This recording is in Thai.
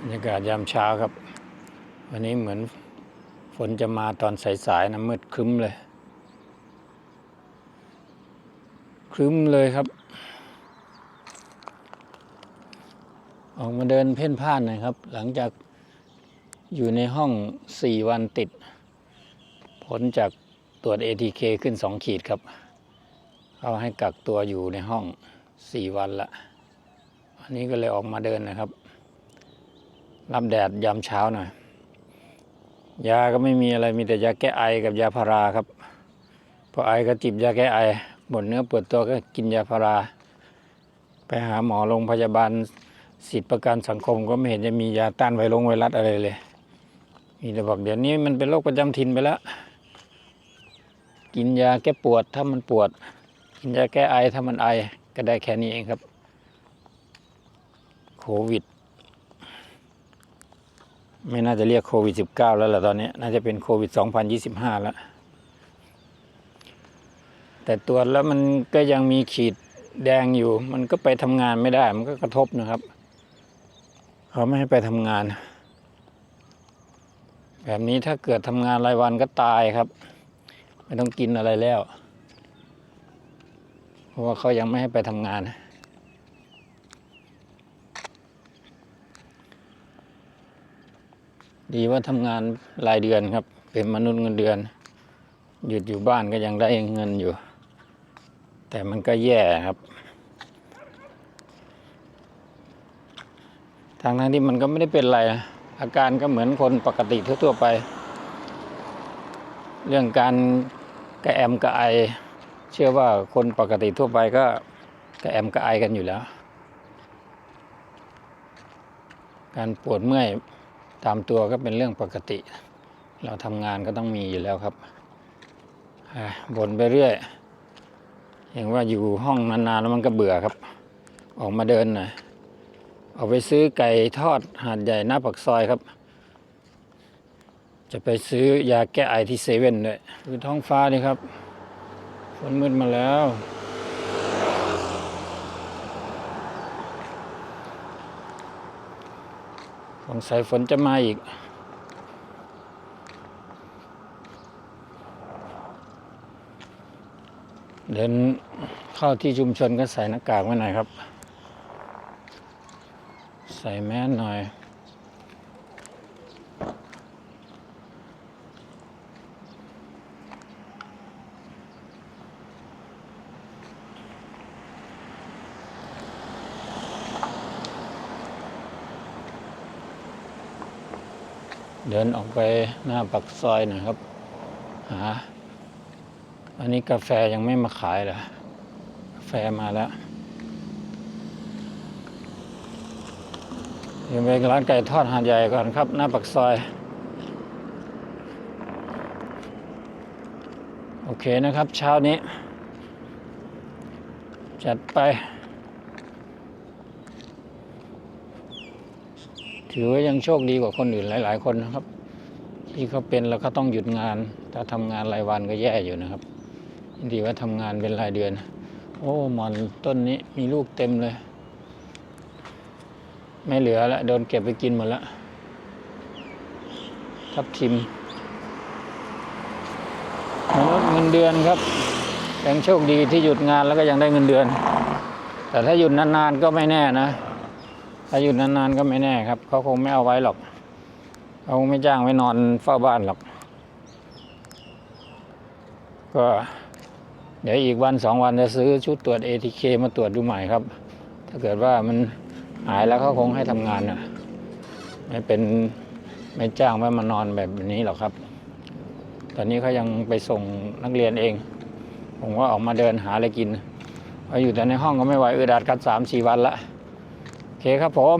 บรรยากาศยามเช้าครับ วันนี้เหมือนฝนจะมาตอนสายๆนะมืดครึ้มเลย ครึ้มเลยครับ ออกมาเดินเพ่นพ่านหน่อยครับ หลังจากอยู่ในห้องสี่วันติด ผลจากตรวจ ATK ขึ้นสองขีดครับเขาให้กักตัวอยู่ในห้องสี่วันละ วันนี้ก็เลยออกมาเดินนะครับ รับแดดยามเช้าหน่อย ยาก็ไม่มีอะไรมีแต่ยาแก้ไอกับยาพาราครับ พอไอก็จิบยาแก้ไอปวดเนื้อปวดตัวก็กินยาพารา ไปหาหมอโรงพยาบาลสิทธิประกันสังคมก็ไม่เห็นจะมียาต้านไวรัสไวรัสอะไรเลย มีแต่บอกเดี๋ยวนี้มันเป็นโรคประจำถิ่นไปแล้ว กินยาแก้ปวดถ้ามันปวด กินยาแก้ไอถ้ามันไอก็ได้แค่นี้เองครับ โควิด ไม่น่าจะเรียกโควิด -19 แล้วล่ะตอนนี้น่าจะเป็นโควิด 2025 แล้ว แต่ตรวจแล้วมันก็ยังมีขีดแดงอยู่ มันก็ไปทำงานไม่ได้ มันก็กระทบนะครับ เขาไม่ให้ไปทำงาน แบบนี้ถ้าเกิดทำงานรายวันก็ตายครับ ไม่ต้องกินอะไรแล้ว เพราะว่าเขายังไม่ให้ไปทำงาน ดีว่าทำงานรายเดือนครับ เป็นมนุษย์เงินเดือน หยุดอยู่บ้านก็ยังได้เงินอยู่ แต่มันก็แย่ครับทางนั้นที่มันก็ไม่ได้เป็นอะไร อาการก็เหมือนคนปกติทั่วๆไป เรื่องการกระแอมกระไอ เชื่อว่าคนปกติทั่วไปก็กระแอมกระไอกันอยู่แล้ว การปวดเมื่อย ตามตัวก็เป็นเรื่องปกติ เราทำงานก็ต้องมีอยู่แล้วครับบ่นไปเรื่อยอย่างว่าอยู่ห้องนานๆแล้วมันก็เบื่อครับ ออกมาเดินหน่อยออกไปซื้อไก่ทอดหาดใหญ่หน้าปักซอยครับ จะไปซื้อยาแก้ไอที่เซเว่นด้วยดูท้องฟ้านี่ครับฝนมืดมาแล้ว สงสัยฝนจะมาอีก เดินเข้าที่ชุมชนก็ใส่หน้ากากไว้หน่อยครับ ใส่แมสหน่อย เดินออกไปหน้าปักซอยหน่อยครับ หา อันนี้กาแฟยังไม่มาขายเหรอกาแฟมาแล้วเดี๋ยวไปร้านไก่ทอดหาดใหญ่ก่อนครับ หน้าปักซอย โอเคนะครับ เช้านี้ จัดไป ถือว่ายังโชคดีกว่าคนอื่นหลาย ๆ คนนะครับ ที่เขาเป็นแล้วเขาต้องหยุดงาน ถ้าทำงานรายวันก็แย่อยู่นะครับดีว่าทำงานเป็นรายเดือน โอ้หมอนต้นนี้มีลูกเต็มเลย ไม่เหลือแล้วโดนเก็บไปกินหมดแล้วทับทิมมนุษย์เงินเดือนครับยังโชคดีที่หยุดงานแล้วก็ยังได้เงินเดือน แต่ถ้าหยุดนานๆก็ไม่แน่นะ ถ้าหยุดนานๆก็ไม่แน่ครับเขาคงไม่เอาไว้หรอกเขาคงไม่จ้างไว้นอนเฝ้าบ้านหรอก ก็เดี๋ยวอีกวันสองวันจะซื้อชุดตรวจ ATK มาตรวจดูใหม่ครับ ถ้าเกิดว่ามันหายแล้วเขาคงให้ทำงานนะไม่เป็นไม่จ้างไว้มานอนแบบนี้หรอกครับ ตอนนี้เขายังไปส่งนักเรียนเอง ผมว่าออกมาเดินหาอะไรกินพราะอยู่แต่ในห้องก็ไม่ไหวอึดอัดกันสามสี่วันละ เคครับผม